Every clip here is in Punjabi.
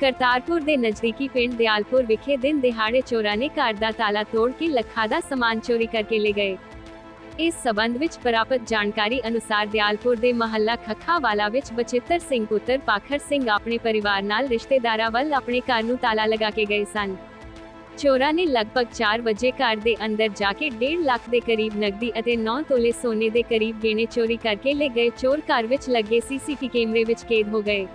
ਕਰਤਾਰਪੁਰ ਦੇ ਨਜ਼ਦੀਕੀ ਪਿੰਡ ਦਿਆਲਪੁਰ ਵਿਖੇ ਦਿਨ ਦਿਹਾੜੇ ਚੋਰਾਂ ਨੇ ਘਰ ਦਾ ਤਾਲਾ ਤੋੜ ਕੇ ਲੱਖਾਂ ਦਾ ਸਮਾਨ ਚੋਰੀ ਕਰਕੇ ਲੈ ਗਏ। ਇਸ ਸਬੰਧ ਵਿੱਚ ਪ੍ਰਾਪਤ ਜਾਣਕਾਰੀ ਅਨੁਸਾਰ ਦਿਆਲਪੁਰ ਦੇ ਮਹੱਲਾ ਖੱਖਾਵਾਲਾ ਵਿੱਚ ਬਚਿੱਤਰ ਸਿੰਘ ਪੁੱਤਰ ਪਾਖਰ ਸਿੰਘ ਆਪਣੇ ਪਰਿਵਾਰ ਨਾਲ ਰਿਸ਼ਤੇਦਾਰਾਂ ਵੱਲ ਆਪਣੇ ਘਰ ਨੂੰ ਤਾਲਾ ਲਗਾ ਕੇ ਗਏ ਸਨ। ਚੋਰਾਂ ਨੇ ਲਗਭਗ 4 ਵਜੇ ਘਰ ਦੇ ਅੰਦਰ ਜਾ ਕੇ 1.5 ਲੱਖ ਦੇ ਕਰੀਬ ਨਕਦੀ ਅਤੇ 9 ਤੋਲੇ ਸੋਨੇ ਦੇ ਕਰੀਬ ਗਹਿਣੇ ਚੋਰੀ ਕਰਕੇ ਲੈ ਗਏ। ਚੋਰ ਘਰ ਵਿੱਚ ਲੱਗੇ ਸੀਸੀਟੀ ਕੈਮਰੇ ਵਿੱਚ ਕੈਦ ਹੋ ਗਏ।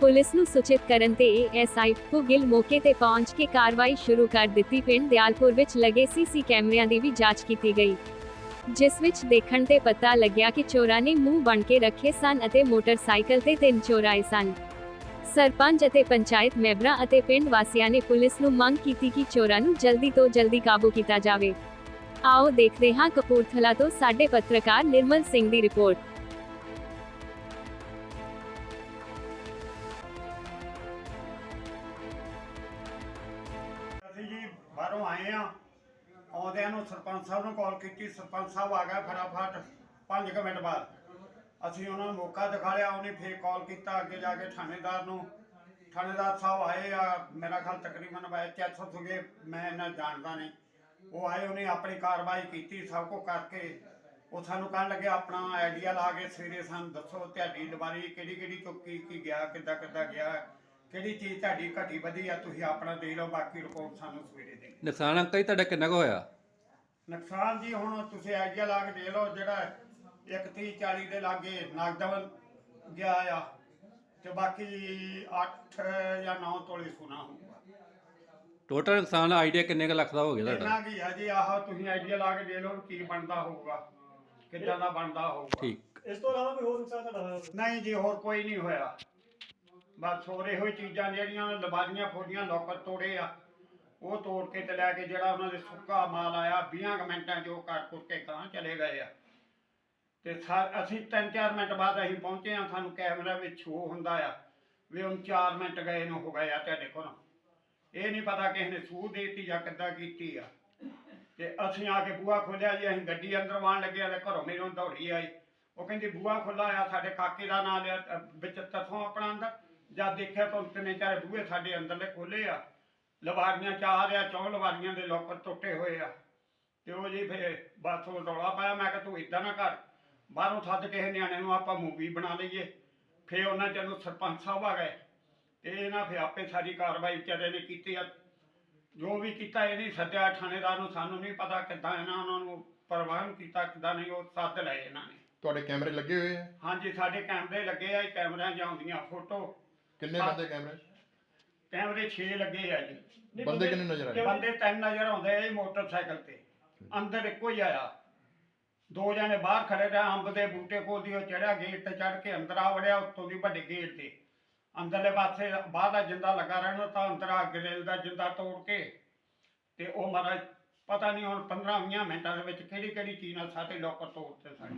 ਪੁਲਿਸ ਨੂੰ ਸੂਚਿਤ ਕਰਨ ਤੇ ਏਐਸਆਈ ਗਿੱਲ ਮੌਕੇ ਤੇ ਪਹੁੰਚ ਕੇ ਕਾਰਵਾਈ ਸ਼ੁਰੂ ਕਰ ਦਿੱਤੀ। ਪਿੰਡ ਦਿਆਲਪੁਰ ਵਿੱਚ ਲੱਗੇ ਸੀਸੀ ਕੈਮਰਿਆਂ ਦੀ ਵੀ ਜਾਂਚ ਕੀਤੀ ਗਈ, ਜਿਸ ਵਿੱਚ ਦੇਖਣ ਤੇ ਪਤਾ ਲੱਗਿਆ ਕਿ ਚੋਰਾਂ ਨੇ ਮੂੰਹ ਬਣ ਕੇ ਰੱਖੇ ਸਨ ਅਤੇ ਮੋਟਰਸਾਈਕਲ ਤੇ ਤਿੰਨ ਚੋਰ ਆਏ ਸਨ। ਸਰਪੰਚ ਅਤੇ ਪੰਚਾਇਤ ਮੈਂਬਰਾਂ ਅਤੇ ਪਿੰਡ ਵਾਸੀਆਂ ਨੇ ਪੁਲਿਸ ਨੂੰ ਮੰਗ ਕੀਤੀ ਕਿ ਚੋਰਾਂ ਨੂੰ ਜਲਦੀ ਤੋਂ ਜਲਦੀ ਕਾਬੂ ਕੀਤਾ ਜਾਵੇ। ਆਓ ਦੇਖਦੇ ਹਾਂ ਕਪੂਰਥਲਾ ਤੋਂ ਸਾਡੇ ਪੱਤਰਕਾਰ ਨਿਰਮਲ ਸਿੰਘ ਦੀ ਰਿਪੋਰਟ। ਬਾਹਰੋਂ ਆਏ ਆ। ਆਉਂਦਿਆਂ ਨੂੰ ਸਰਪੰਚ ਸਾਹਿਬ ਨੂੰ ਕਾਲ ਕੀਤੀ, ਸਰਪੰਚ ਸਾਹਿਬ ਆ ਗਿਆ ਫਟਾਫਟ 5 ਕੁ ਮਿੰਟ ਬਾਅਦ। ਅਸੀਂ ਉਹਨਾਂ ਨੂੰ ਮੌਕਾ ਦਿਖਾ ਲਿਆ, ਉਹਨੇ ਫੇਰ ਕਾਲ ਕੀਤਾ ਅੱਗੇ ਜਾ ਕੇ ਥਾਣੇਦਾਰ ਨੂੰ। ਥਾਣੇਦਾਰ ਸਾਹਿਬ ਆਏ ਆ, ਮੇਰਾ ਖਿਆਲ ਤਕਰੀਬਨ ਬਾਈ ਚੈੱਕ ਸੀਗੇ, ਮੈਂ ਇਹਨਾਂ ਜਾਣਦਾ ਨਹੀਂ। ਉਹ ਆਏ, ਉਹਨੇ ਆਪਣੀ ਕਾਰਵਾਈ ਕੀਤੀ, ਸਭ ਕੁਝ ਕਰਕੇ। ਉਹ ਸਾਨੂੰ ਕਹਿਣ ਲੱਗੇ, ਆਪਣਾ ਆਈਡੀਆ ਲਾ ਕੇ ਸਵੇਰੇ ਸਾਨੂੰ ਦੱਸੋ, ਤੁਹਾਡੀ ਦੁਬਾਰੀ ਕਿਹੜੀ ਕਿਹੜੀ ਚੁੱਕੀ, ਕੀ ਗਿਆ ਕਿੱਦਾਂ ਕਿੱਦਾਂ ਗਿਆ। ਕਿਹੜੀ ਚੀਜ਼ ਤੁਹਾਡੀ ਘਟੀ ਵਧੀ ਆ ਤੁਸੀਂ ਆਪਣਾ ਦੇ ਲਓ ਬਾਕੀ ਰਿਪੋਰਟ ਸਾਨੂੰ ਸਵੇਰੇ ਦੇ ਨੁਕਸਾਨ ਅੰਕਲ ਜੀ ਤੁਹਾਡਾ ਕਿੰਨਾ ਕੁ ਹੋਇਆ? ਨੁਕਸਾਨ ਜੀ ਹੁਣ ਤੁਸੀਂ ਆਈਡੀਆ ਲਾ ਕੇ ਦੇ ਲਓ ਜਿਹੜਾ 31 40 ਦੇ ਲਾਗੇ ਨਗਦ ਗਿਆ ਆ ਤੇ ਬਾਕੀ 8 ਜਾਂ 9 ਤੋਲੇ ਸੋਨਾ ਹੋਊਗਾ। ਟੋਟਲ ਨੁਕਸਾਨ ਆਈਡੀਆ ਕਿੰਨੇ ਕੁ ਲੱਖ ਦਾ ਹੋ ਗਿਆ ਤੁਹਾਡਾ? ਇੰਨਾ ਕੀ ਆ ਜੀ ਆਹ ਤੁਸੀਂ ਆਈਡੀਆ ਲਾ ਕੇ ਦੇ ਲਓ ਵੀ ਕੀ ਬਣਦਾ ਹੋਊਗਾ ਕਿੱਦਾਂ ਦਾ ਬਣਦਾ ਹੋਊਗਾ। ਠੀਕ। ਇਸ ਤੋਂ ਇਲਾਵਾ ਕੋਈ ਹੋਰ ਨੁਕਸਾਨ ਤੁਹਾਡਾ ਹੋਇਆ? ਨਹੀਂ ਜੀ ਹੋਰ ਕੋਈ ਨਹੀਂ ਹੋਇਆ। ਬਸ ਹੋਰ ਇਹੋ ਹੀ ਚੀਜ਼ਾਂ ਜਿਹੜੀਆਂ ਲਬਾਰੀਆਂ ਫੋਰੀਆਂ ਲੋਕਰ ਤੋੜੇ ਆ। ਉਹ ਤੋੜ ਕੇ ਤੇ ਲੈ ਕੇ ਜਿਹੜਾ ਉਹਨਾਂ ਦੇ ਸੁੱਕਾ ਮਾਲ ਆਇਆ 20 ਮਿੰਟਾਂ 'ਚ ਉਹ ਕਰ ਕੁਰ ਕੇ ਕਾਂ ਚਲੇ ਗਏ ਆ। ਤੇ ਅਸੀਂ 3-4 ਮਿੰਟ ਬਾਅਦ ਅਸੀਂ ਪਹੁੰਚੇ ਆ ਸਾਨੂੰ ਕੈਮਰਾ ਵਿੱਚ ਸ਼ੋ ਹੁੰਦਾ ਆ ਵੀ ਹੁਣ 4 ਮਿੰਟ ਗਏ ਨੂੰ ਹੋ ਗਏ ਆ ਤੁਹਾਡੇ ਕੋਲ। ਇਹ ਨਹੀਂ ਪਤਾ ਕਿਸੇ ਨੇ ਸੂਹ ਦੇਤੀ ਜਾਂ ਕਿੱਦਾਂ ਕੀਤੀ ਆ। ਤੇ ਅਸੀਂ ਆ ਕੇ ਬੂਆ ਖੋਲਿਆ ਜੀ ਅਸੀਂ ਗੱਡੀ ਅੰਦਰ ਵਾਣ ਲੱਗੇ ਤੇ ਘਰੋਂ ਮੇਰੋਂ ਦੌੜੀ ਆਈ। ਉਹ ਕਹਿੰਦੀ ਬੂਆ ਖੁੱਲਾ ਆ ਸਾਡੇ ਕਾਕੇ ਦਾ ਨਾਂ ਲਿਆ ਅ, ਵਿੱਚ ਤਥੋਂ ਆਪਣਾ ਅੰਦਰ। ਜਦ ਦੇਖਿਆ ਤਾਂ ਤਿੰਨੇ ਚਾਰੇ ਬੂਹੇ ਸਾਡੇ ਅੰਦਰਲੇ ਖੋਲੇ ਆ। ਲਵਾਰੀਆਂ ਚਾਰ ਆ ਚੌਂ ਲਵਾਰੀਆਂ ਦੇ ਲੋਕਰ ਟੁੱਟੇ ਹੋਏ ਆ। ਤੇ ਉਹ ਜੀ ਫੇ ਉਹ ਰੌਲਾ ਪਾਇਆ ਮੈਂ ਕਿਹਾ ਤੂੰ ਇਦਾਂ ਨਾ ਕਰ। ਬਾਹਰੋਂ ਸੱਦ ਕਿਸੇ ਨਿਆਣੇ ਨੂੰ ਆਪਾਂ ਮੂਵੀ ਬਣਾ ਲਈਏ। ਫੇ ਉਹਨਾਂ ਚ ਨੂੰ ਸਰਪੰਚ ਸਾਹਿਬ ਆ ਗਏ। ਤੇ ਇਹਨਾਂ ਫੇ ਆਪੇ ਸਾਰੀ ਕਾਰਵਾਈ ਵਿਚਾਰੇ ਨੇ ਕੀਤੀ ਆ। ਜੋ ਵੀ ਕੀਤਾ ਇਹ ਨਹੀਂ ਸੱਦਿਆ ਥਾਣੇਦਾਰ ਨੂੰ ਸਾਨੂੰ ਨਹੀਂ ਪਤਾ ਕਿੱਦਾਂ ਇਹਨਾਂ ਉਹਨਾਂ ਨੂੰ ਪ੍ਰਵਾਨ ਕੀਤਾ ਕਿੱਦਾਂ ਨਹੀਂ ਉਹ ਸੱਦ ਲਏ ਇਹਨਾਂ ਨੇ। ਤੁਹਾਡੇ ਕੈਮਰੇ ਲੱਗੇ ਹੋਏ ਆ? ਹਾਂਜੀ ਸਾਡੇ ਕੈਮਰੇ ਲੱਗੇ ਆ ਇਹ ਕੈਮਰਿਆਂ 'ਚ ਆਉਂਦੀਆਂ ਫੋਟੋ। ਕਿੰਨੇ। ਬੰਦੇ ਕੈਮਰੇ ਕੈਮਰੇ 6 ਲੱਗੇ ਆ ਜੀ। ਬੰਦੇ ਕਿੰਨੇ ਨਜ਼ਰ ਆਏ? ਬੰਦੇ ਤਿੰਨ ਨਜ਼ਰ ਆਉਂਦੇ ਆ ਜੀ ਮੋਟਰਸਾਈਕਲ ਤੇ। ਅੰਦਰ ਇੱਕੋ ਹੀ ਆਇਆ। ਦੋ ਜਣੇ ਬਾਹਰ ਖੜੇ ਰਹੇ ਅੰਬ ਦੇ ਬੂਟੇ ਕੋਲ ਦੀ ਉਹ ਚੜਿਆ ਗੇਟ ਤੇ ਚੜ ਕੇ ਅੰਦਰ ਆ ਵੜਿਆ ਉੱਤੋਂ ਦੀ ਵੱਡੇ ਗੇਟ ਤੇ। ਅੰਦਰਲੇ ਪਾਸੇ ਬਾਹਰ ਦਾ ਜਿੰਦਾ ਲੱਗਾ ਰਹਿਣਾ ਤਾਂ ਅੰਦਰ ਆ ਗ੍ਰਿਲ ਦਾ ਜਿੰਦਾ ਤੋੜ ਕੇ। ਤੇ ਉਹ ਮਹਾਰਾਜ ਪਤਾ ਨਹੀਂ ਹੁਣ 15 20 ਮਿੰਟਾਂ ਦੇ ਵਿੱਚ ਕਿਹੜੀ ਕਿਹੜੀ ਚੀਜ਼ ਨਾਲ ਸਾਡੇ ਲੋਕਰ ਤੋੜਤੇ ਸਾਡੇ।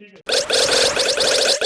ਠੀਕ ਹੈ।